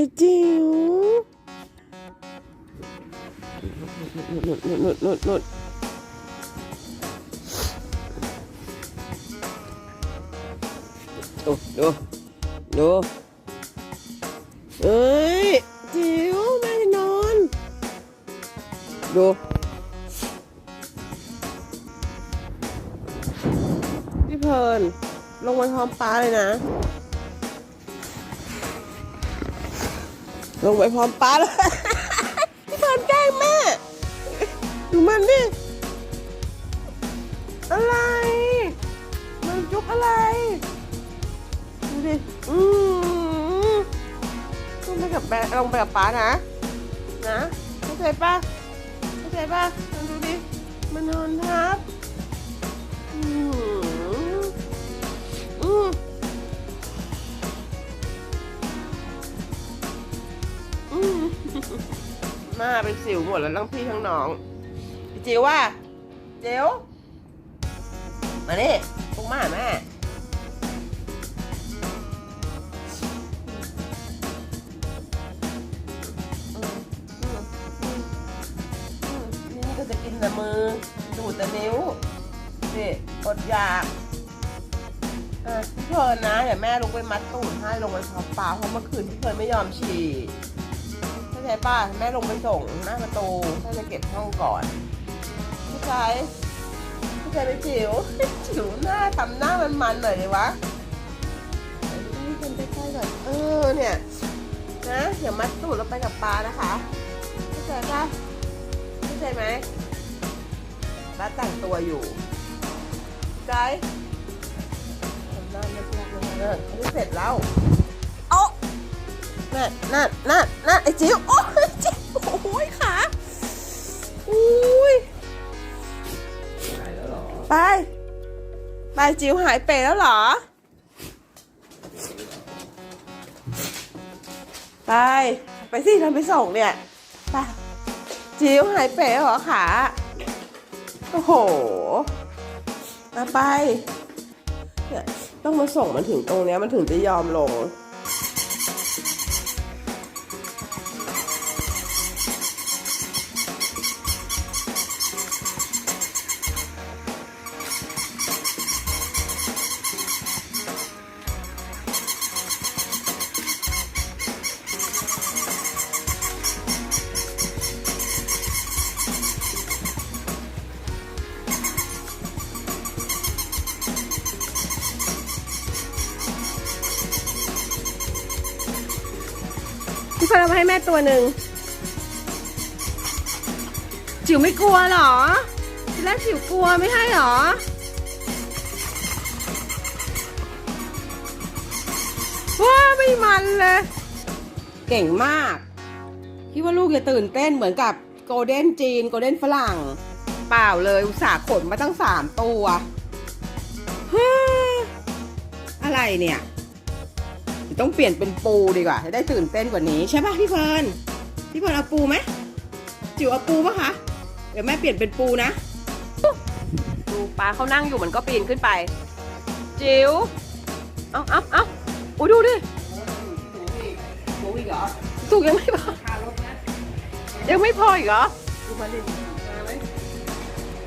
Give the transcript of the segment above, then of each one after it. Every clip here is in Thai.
ายจิ๋วหนุดหนุดหนุดหนุดหนุดดูดูดูเอ้ย จิ๋วแม่จะนอน ดูพี่เพลินลงไปพร้อมป้าเลยนะ ลงไปพร้อมป้าเลยพี่เพลินแกล้งแม่ ดูมันดิ อะไร มันจุกอะไร ดูดิ อืมลงไปกับแม่ลงไปกับป้านะ นะเข้าใจปะเข้าใจปะลองดูดิ มันนอนทับ อืมอืม มาเป็นสิวหมดแล้วทั้งพี่ทั้งน้องพี่จิ๋วว่าเจิ๋วมานี่พวกมาหาแม่อืมอืมอืมอืมนี่ก็จะกินแต่มือ ดูดแต่นิ้วนี่อดอยากเออพี่เพลินนะ เดี๋ยวแม่ลงไปมัดตูดให้ลงไปพร้อมปลาเพราะเมื่อคืนพี่เพลินไม่ยอมฉี่ ใจป่ะแม่ลงไปส่งหน้าประตูถ้าจะเก็บห้องก่อนเข้าใจเข้าใจไปจิ๋วจิ๋วหน้าทำหน้ามันมันๆหน่อยเลยวะเดี๋ยวนี่กันใกล้ๆก่อนเออเนี่ยนะเดี๋ยวมัดตูดเราไปกับปลานะคะเข้าใจป่ะเข้าใจไหมป้าแต่งตัวอยู่เข้าใจทำหน้าไม่รักเลยนะอันนี้เสร็จแล้ว นั่นนั่นนั่นนั่นไอ้จิ๋วโอ้ยจิ๋วโอ้ยขาอุ้ยหายแล้วเหรอไป ไปจิ๋วหายเป๋แล้วเหรอ ไป ไปสิทำไปส่งเนี่ยไปจิ๋วหายเป๋เหรอขาโอ้โหมาไปเนี่ยต้องมาส่งมันถึงตรงเนี้ยมันถึงจะยอมลง พี่เฟิร์นเอามาให้แม่ตัวหนึ่งจิ๋วไม่กลัวหรอทีแรกจิ๋วกลัวไม่ให้หรอ ว้าไม่มันเลย เก่งมาก คิดว่าลูกจะตื่นเต้นเหมือนกับโกลเด้นจีน โกลเด้นฝรั่ง เปล่าเลยอุตส่าห์ขนมาตั้งสามตัว อะไรเนี่ย ต้องเปลี่ยนเป็นปูดีกว่า จะได้ตื่นเต้นกว่านี้ใช่ป่ะพี่เฟิร์นพี่เฟิร์นเอาปูไหมจิ๋วเอาปูปะคะเดี๋ยวแม่เปลี่ยนเป็นปูนะดูปลาเขานั่งอยู่มันก็ปีนขึ้นไป จิ๋วเอาเอาเอาอุ้ยดูดิปูอีกเหรอสุกยังไม่พอยังไม่พออีกเหรอดูมันดิมาไหม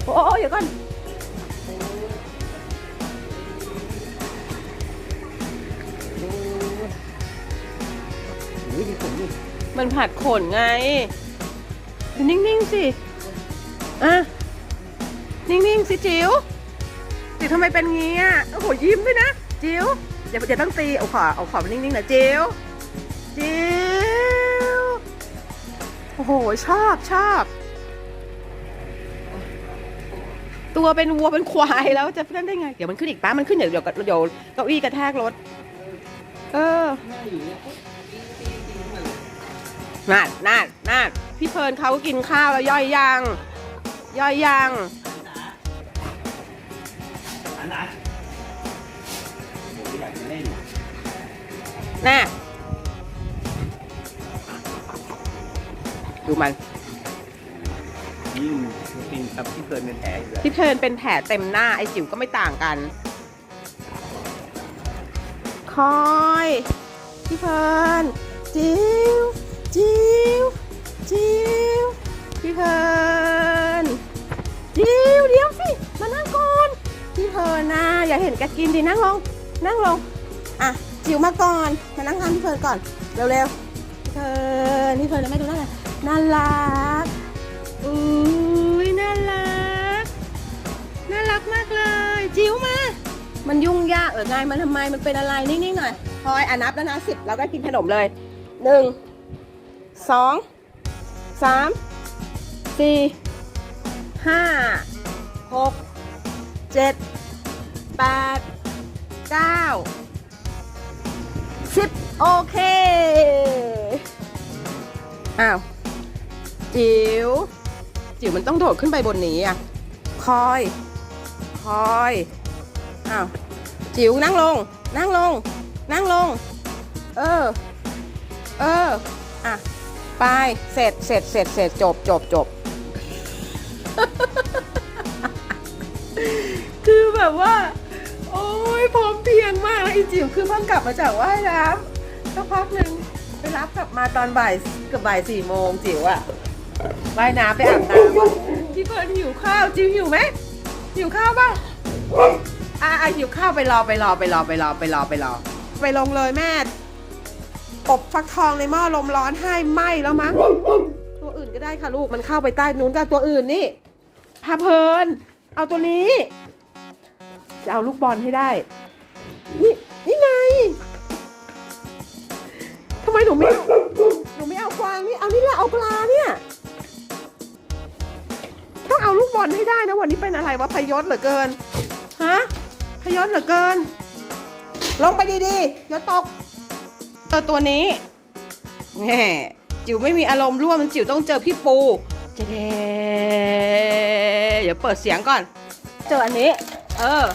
โอ้โอ้เดี๋ยวก่อน มันผัดขนไงดูนิ่งๆสิอะนิ่งๆสิจิ๋วจิ๋วทำไมเป็นงี้อะโอ้โหยิ้มด้วยนะจิ๋วเดี๋ยวเดี๋ยวต้องตีเอาขอเอาขอนิ่งๆนะจิ๋วจิ๋วโอ้โหชอบชอบตัวเป็นวัวเป็นควายแล้วจะเล่นได้ไง เดี๋ยวมันขึ้นอีกป้ามันขึ้นเดี๋ยวเดี๋ยวเดี๋ยวเก้าอี้กระแทกรถ เออ นาดนาดนาดพี่เพลิร์นเขากินข้าวแล้วย่อยยัง ย่อยยังอันนั้นโอ้ยอยากจะเล่นน่ะดูมันยิ่งกินกับที่เคยเป็นแผลอยู่แล้วพี่เพลิร์นเป็นแผลเต็มหน้าไอ้จิ๋วก็ไม่ต่างกัน คอย พี่เพลิ จิ๋วจิ๋วพี่เพลินจิ๋วเดี๋ยวสิมานั่งก่อนพี่เพลินนะอย่าเห็นแกกินดินั่งลงนั่งลงอะจิ๋วมาก่อนมานั่งทาำพี่เพลินก่อนเร็วๆพี่เพลินพี่เพินเดี๋ยวแม่ดูน่าหน่น่ารักอุ้ยน่ารักน่ารักมากเลยจิ๋วมามันยุ่งยากเออไงมันทำไมมันเป็นอะไรนิ่งๆหน่อยพลอยอ่านับแล้วนะสิบเราก็กินขนมเลยหนึ่ง สองสามสี่ห้าหกเจ็ดแปดเก้าสิบโอเค อ้าว จิ๋วจิ๋วมันต้องโดดขึ้นไปบนนี้อะ คอย คอย อ้าว จิ๋วนั่งลง นั่งลง นั่งลง เออ เออ อะ ไปเสร็จเสร็จเสร็จเสร็จจบจบจบ คือแบบว่า โอ้ยพร้อมเพียงมากแล้วอีจิ๋วคือเพิ่งกลับมาจากว่ายน้ำสักพักหนึ่งไปรับกลับมาตอนบ่ายเกือบบ่ายสี่โมงจิ๋วอะว่ายน้ำไปอาบน้ำพี่เฟิร์นหิวข้าวจิ๋วหิวไหมหิวข้าวป่ะอะอะหิวข้าวไปรอไปรอไปรอไปรอไปรอไปรอ ไปลงเลยแม่ อบฟักทองในหม้อลมร้อนให้ไหมแล้วมั้งตัวอื่นก็ได้ค่ะลูกมันเข้าไปใต้นู้นกับตัวอื่นนี่พาเพลิน เอาตัวนี้ จะเอาลูกบอลให้ได้ นี่นี่ไงทำไมหนูไม่เอาหนูไม่เอากวางนี่เอานี่แหละเอาปลาเนี่ยต้องเอาลูกบอลให้ได้นะวันนี้เป็นอะไรวะพยศเหลือเกินฮะพยศเหลือเกิน ลงไปดีๆอย่าตก จอตัวนี้แง่จิ๋วไม่มีอารมณ์ร่วมจิ๋วต้องเจอพี่ปูเจ๊เดี๋ยวเปิดเสียงก่อน เจออันนี้ เออ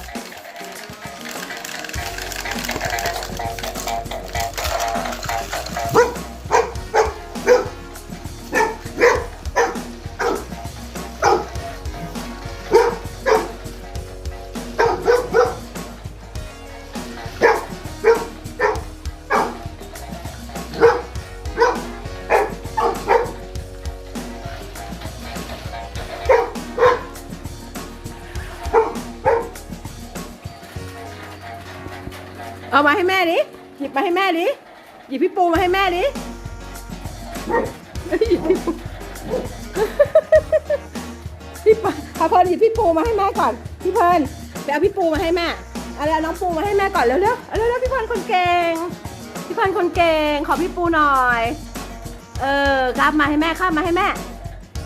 เอามาให้แม่ดิ หยิบมาให้แม่ดิ หยิบพี่ปูมาให้แม่ดิหยิบพี่ปูพี่ปพาเพลินหยิบพี่ปูมาให้แม่ก่อน พี่เพลินไปเอาพี่ปูมาให้แม่เอาแล้วน้องปูมาให้แม่ก่อนเร็วๆเร็วๆเร็วพี่เพลินคนเก่ง พี่เพลินคนเก่ง ขอพี่ปูหน่อย เออครับมาให้แม่ครับมาให้แม่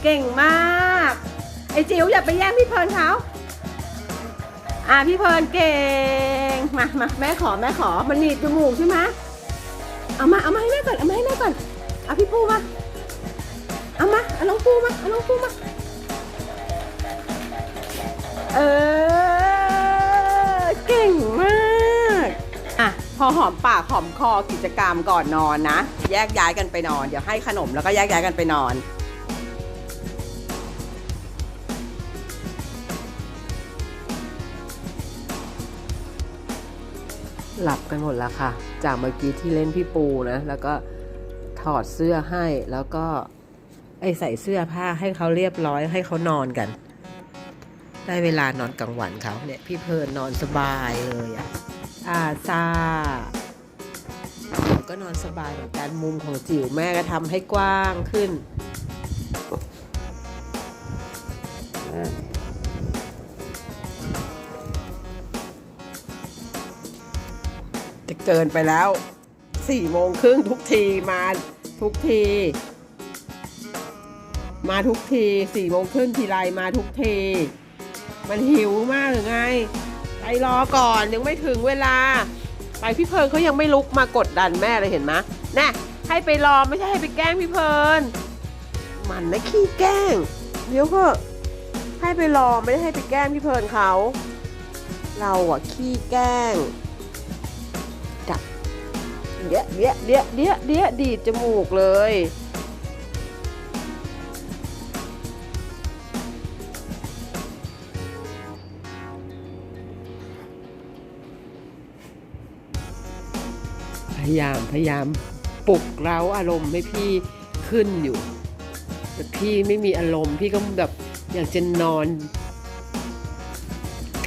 เก่งมาก ไอ้จิ๋วอย่าไปแย่งพี่เพลินเขา อะพี่เพลินเก่ง มามาแม่ขอแม่ขอ มันหนีบจมูกใช่ไหมเอามาเอามาให้แม่ก่อนเอามาให้แม่ก่อนเอาพี่ปูมา เอามาเอาน้องปูมาเอาน้องปูมา เออ เก่งมาก อะ พอหอมปากหอมคอกิจกรรมก่อนนอนนะ แยกย้ายกันไปนอน เดี๋ยวให้ขนมแล้วก็แยกย้ายกันไปนอน หลับกันหมดแล้วค่ะ จากเมื่อกี้ที่เล่นพี่ปูนะ แล้วก็ถอดเสื้อให้แล้วก็ไอใส่เสื้อผ้าให้เขาเรียบร้อยให้เขานอนกัน ได้เวลานอนกลางวันเขาเนี่ยพี่เพลินนอนสบายเลยอะอาซาก็นอนสบายเหมือนกันมุมของจิ๋วแม่ก็ทำให้กว้างขึ้น จะเกินไปแล้วสี่โมงครึ่งทุกทีมาทุกที มาทุกทีสี่โมงครึ่งทีไรมาทุกที มันหิวมากหรือไง ไปรอก่อนยังไม่ถึงเวลา ไปพี่เพลิร์นเขายังไม่ลุกมากดดันแม่เลยเห็นไหมแน่ให้ไปรอไม่ใช่ให้ไปแกล้งพี่เพลิร์นมันนะขี้แกล้งเดี๋ยวก็ให้ไปรอไม่ได้ให้ไปแกล้งพี่เพลิร์นเขา เราอะขี้แกล้ง เดี๋ยเดี๋ยเดี๋ยเดี๋ยเดี๋ยดีดจมูกเลย พยายามพยายามปลุกเร้าอารมณ์ให้พี่ขึ้นอยู่ แต่พี่ไม่มีอารมณ์พี่ก็แบบอยากจะนอน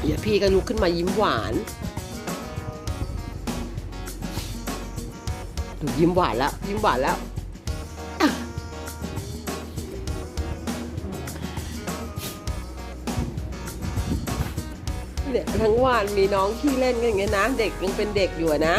เดี๋ยวพี่ก็ลุกขึ้นมายิ้มหวาน ยิ้มหวานแล้ว ยิ้มหวานแล้ว เนี่ยทั้งวันมีน้องขี้เล่นกันอย่างเงี้ยนะ เด็กยังเป็นเด็กอยู่นะ